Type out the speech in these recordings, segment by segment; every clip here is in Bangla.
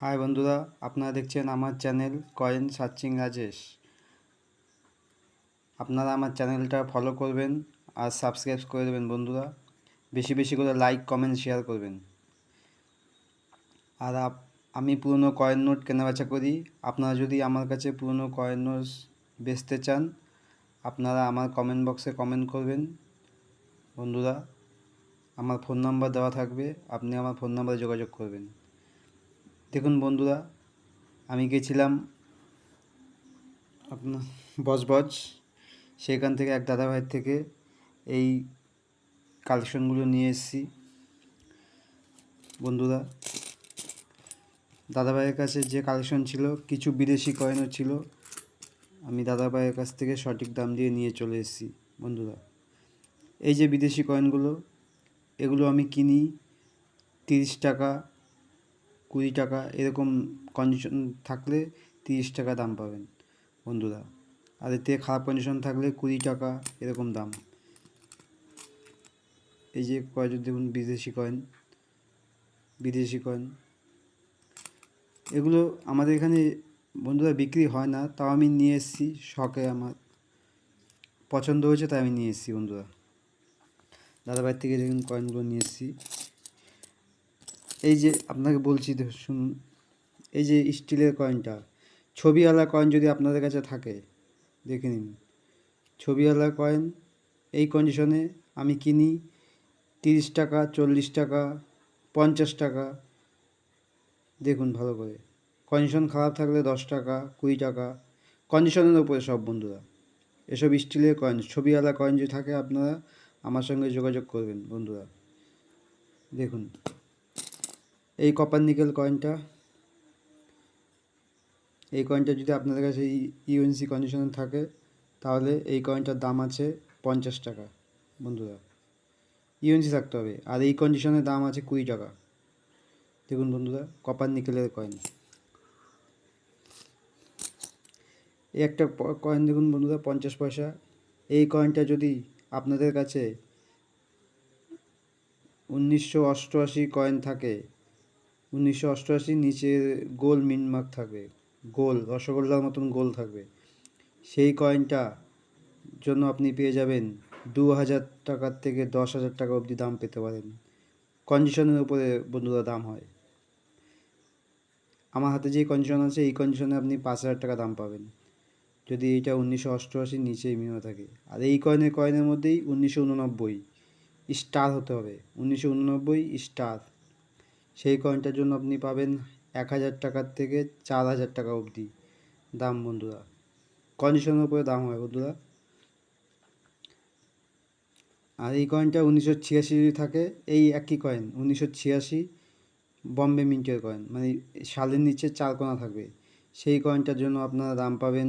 হাই বন্ধুরা, আপনারা দেখছেন আমার চ্যানেল কয়েন সার্চিং রাজেশ। আপনারা আমার চ্যানেলটা ফলো করবেন আর সাবস্ক্রাইব করে দেবেন বন্ধুরা। বেশি বেশি করে লাইক কমেন্ট শেয়ার করবেন। আর আমি পুরনো কয়েন নোট কেনাবেচা করি। আপনারা যদি আমার কাছে পুরনো কয়েন নোট বেচতে চান, আপনারা আমার কমেন্ট বক্সে কমেন্ট করবেন। বন্ধুরা, আমার ফোন নাম্বার দেওয়া থাকবে, আপনি আমার ফোন নাম্বারে যোগাযোগ করবেন। দেখুন বন্ধুরা, আমি গেছিলাম আপনার বজবজ। সেখান থেকে এক দাদাভাইয়ের থেকে এই কালেকশনগুলো নিয়ে এসেছি। বন্ধুরা, দাদাভাইয়ের কাছে যে কালেকশন ছিল, কিছু বিদেশি কয়েনও ছিল, আমি দাদাভাইয়ের কাছ থেকে সঠিক দাম দিয়ে নিয়ে চলে এসেছি, বন্ধুরা। এই যে বিদেশি কয়েনগুলো এগুলো আমি কিনি তিরিশ টাকা কুড়ি টাকা এরকম কন্ডিশন থাকলে তিরিশ টাকা দাম পাবেন বন্ধুরা। আর এতে খারাপ কন্ডিশন থাকলে কুড়ি টাকা এরকম দাম। এই যে কয়েন দেখুন বিদেশি কয়েন বিদেশি কয়েন এগুলো আমাদের এখানে বন্ধুরা বিক্রি হয় না, তাও আমি নিয়ে এসেছি শখে আমার। পছন্দ হয়েছে তাই আমি নিয়ে এসেছি বন্ধুরা। দাদাভাইয়ের থেকে দেখুন কয়েনগুলো নিয়ে এসেছি। এই যে আপনাকে বলছি শুনুন এই যে স্টিলের কয়েনটা ছবিওয়ালা কয়েন যদি আপনাদের কাছে থাকে, দেখে নিন। ছবিওয়ালা কয়েন এই কন্ডিশনে আমি কিনি তিরিশ টাকা, চল্লিশ টাকা, পঞ্চাশ টাকা। দেখুন ভালো করে। কন্ডিশন খারাপ থাকলে দশ টাকা, কুড়ি টাকা। কন্ডিশনের উপরে সব বন্ধুরা। এসব স্টিলের কয়েন ছবিওয়ালা কয়েন যদি থাকে আপনারা আমার সঙ্গে যোগাযোগ করবেন বন্ধুরা। দেখুন। এই কপার নিকেল কয়েনটা এই কয়েনটা যদি আপনাদের কাছে ইউএনসি কন্ডিশনে থাকে, তাহলে এই কয়েনটার দাম আছে পঞ্চাশ টাকা, বন্ধুরা। ইউএনসি থাকতে হবে, আর এই কন্ডিশনের দাম আছে কুড়ি টাকা। দেখুন বন্ধুরা কপার নিকেলের কয়েন এই একটা কয়েন দেখুন বন্ধুরা, পঞ্চাশ পয়সা। এই কয়েনটা যদি আপনাদের কাছে উনিশশো অষ্টআশি কয়েন থাকে উনিশশো অষ্টআশি নিচে গোল মিন মার্ক থাকবে। গোল, রসগোল্লার মতন গোল থাকবে। সেই কয়েনটা জন্য আপনি পেয়ে যাবেন দু হাজার টাকার থেকে দশ হাজার টাকা অবধি দাম পেতে পারেন। কন্ডিশনের উপরে বন্ধুরা দাম হয়। আমার হাতে যে কন্ডিশন আছে, এই কন্ডিশনে আপনি পাঁচ হাজার টাকা দাম পাবেন। যদি এইটা উনিশশো অষ্টআশির নিচে মিনিমাম থাকে। আর এই কয়েনের কয়েনের মধ্যেই উনিশশো উননব্বই স্টার হতে হবে। উনিশশো উননব্বই স্টার। সেই কয়েনটার জন্য আপনি পাবেন এক হাজার টাকার থেকে চার হাজার টাকা অবধি। দাম বন্ধুরা কন্ডিশনের উপরে দাম হয় বন্ধুরা। আর এই কয়েনটা উনিশশো ছিয়াশি থাকে, এই একই কয়েন উনিশশো ছিয়াশি বম্বে মিন্টের কয়েন মানে সালের নিচে চার কোনা থাকবে। সেই কয়েনটার জন্য আপনারা দাম পাবেন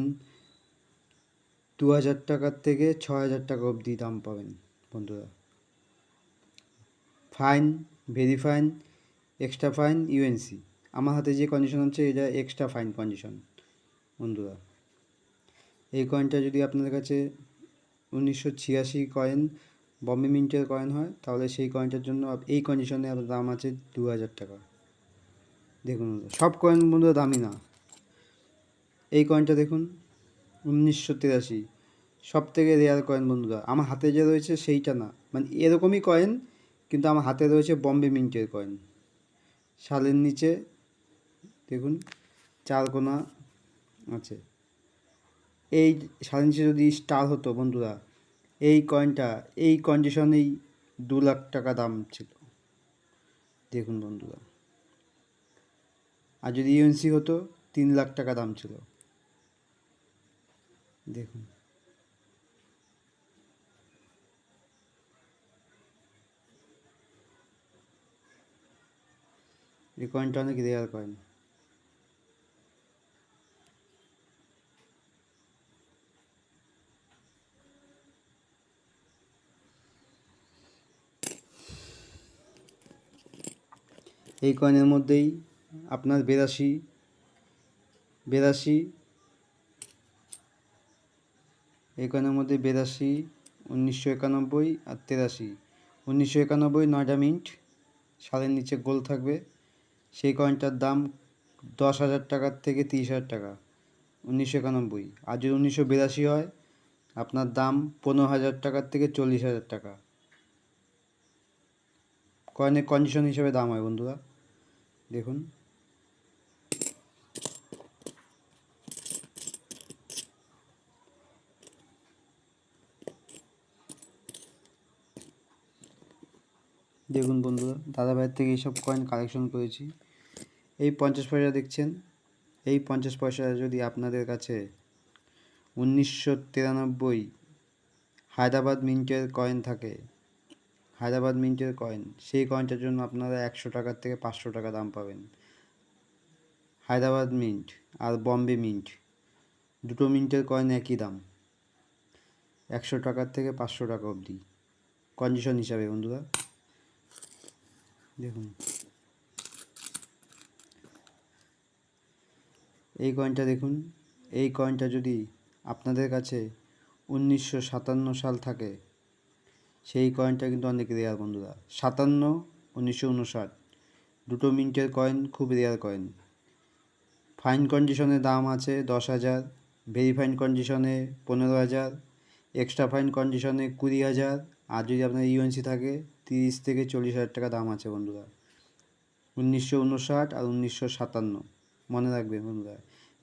দু হাজার টাকার থেকে ছ হাজার টাকা অবধি দাম পাবেন বন্ধুরা। Fine very fine extra fine UNC আমার হাতে যে কন্ডিশন আছে এটা এক্সট্রা ফাইন কন্ডিশন বন্ধুরা। এই কয়েনটা যদি আপনাদের কাছে উনিশশো ছিয়াশি কয়েন বম্বে মিন্টের কয়েন হয়, তাহলে সেই কয়েনটার জন্য এই কন্ডিশনে দাম আছে দু হাজার টাকা। দেখুন সব কয়েন বন্ধুরা দামি না। এই কয়েনটা দেখুন, উনিশশো তিরাশি। সব থেকে রেয়ার কয়েন বন্ধুরা। আমার হাতে যে রয়েছে, সেইটা না। মানে এরকমই কয়েন কিন্তু আমার হাতে রয়েছে বম্বে মিন্টের কয়েন শালের নিচে, দেখুন, চার কোনা আছে। এই শালের নিচে যদি স্টার হতো বন্ধুরা, এই কয়েনটা, এই কন্ডিশনেই দু লাখ টাকা দাম ছিল। দেখুন বন্ধুরা, আর যদি ইউএনসি হতো, তিন লাখ টাকা দাম ছিল। দেখুন। এই কয়েনটা অনেক রেয়ার কয়েন এই কয়েনের মধ্যেই আপনার বিরাশি বিরাশি, এই কয়েনের মধ্যে বিরাশি, উনিশশো একানব্বই আর তেরাশি। উনিশশো একানব্বই নয়টা মিনিট, সালের নিচে গোল থাকবে। সেই কয়েনটার দাম দশ হাজার টাকার থেকে তিরিশ হাজার টাকা, উনিশশো একানব্বই। আর যদি উনিশশো বিরাশি হয়, আপনার দাম পনেরো হাজার টাকার থেকে চল্লিশ হাজার টাকা। কয়েনের কন্ডিশন হিসেবে দাম হয় বন্ধুরা। দেখুন। দেখুন বন্ধুরা দাদা ভাইয়ের থেকে এইসব কয়েন কালেকশন করেছি। এই পঞ্চাশ পয়সা দেখছেন? এই পঞ্চাশ পয়সা যদি আপনাদের কাছে উনিশশো তিরানব্বই হায়দ্রাবাদ মিন্টের কয়েন থাকে, হায়দ্রাবাদ মিন্টের কয়েন সেই কয়েনটার জন্য আপনারা একশো টাকার থেকে পাঁচশো টাকা দাম পাবেন। হায়দ্রাবাদ মিন্ট আর বম্বে মিন্ট, দুটো মিন্টের কয়েন একই দাম, একশো টাকার থেকে পাঁচশো টাকা অবধি। কন্ডিশন হিসাবে বন্ধুরা। দেখুন। এই কয়েনটা দেখুন। এই কয়েনটা যদি আপনাদের কাছে উনিশশো সাতান্ন সাল থাকে, সেই কয়েনটা কিন্তু অনেক রেয়ার বন্ধুরা। সাতান্ন, উনিশশো উনষাট। দুটো মিন্টের কয়েন খুব রেয়ার কয়েন ফাইন কন্ডিশনে দাম আছে দশ হাজার ভেরি ফাইন কন্ডিশনে পনেরো হাজার এক্সট্রা ফাইন কন্ডিশনে কুড়ি হাজার আর যদি আপনার ইউএনসি থাকে, তিরিশ থেকে চল্লিশ হাজার টাকা দাম আছে বন্ধুরা। উনিশশো উনষাট আর উনিশশো সাতান্ন। মনে রাখবেন বন্ধুরা।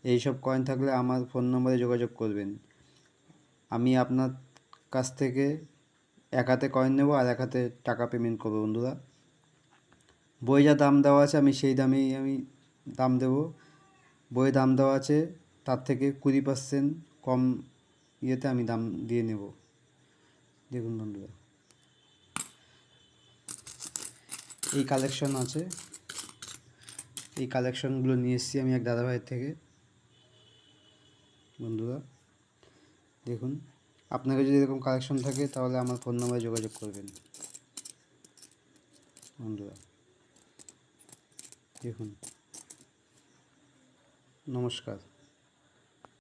এইসব কয়েন থাকলে আমার ফোন নম্বরে যোগাযোগ করবেন। আমি আপনার কাছ থেকে এক হাতে কয়েন নেব আর এক হাতে টাকা পেমেন্ট করব বন্ধুরা। বই যা দাম দেওয়া আছে, আমি সেই দামেই আমি দাম দেবো। বইয়ে দাম দেওয়া আছে, তার থেকে কুড়ি পার্সেন্ট কম ইয়েতে আমি দাম দিয়ে নেব। দেখুন বন্ধুরা। এই কালেকশন আছে। এই কালেকশনগুলো নিয়ে এসেছি আমি এক দাদাভাইয়ের থেকে। বন্ধুরা, দেখুন। আপনাকে যদি এরকম কালেকশন থাকে, তাহলে আমার ফোন নাম্বারে যোগাযোগ করবেন। বন্ধুরা, দেখুন। নমস্কার।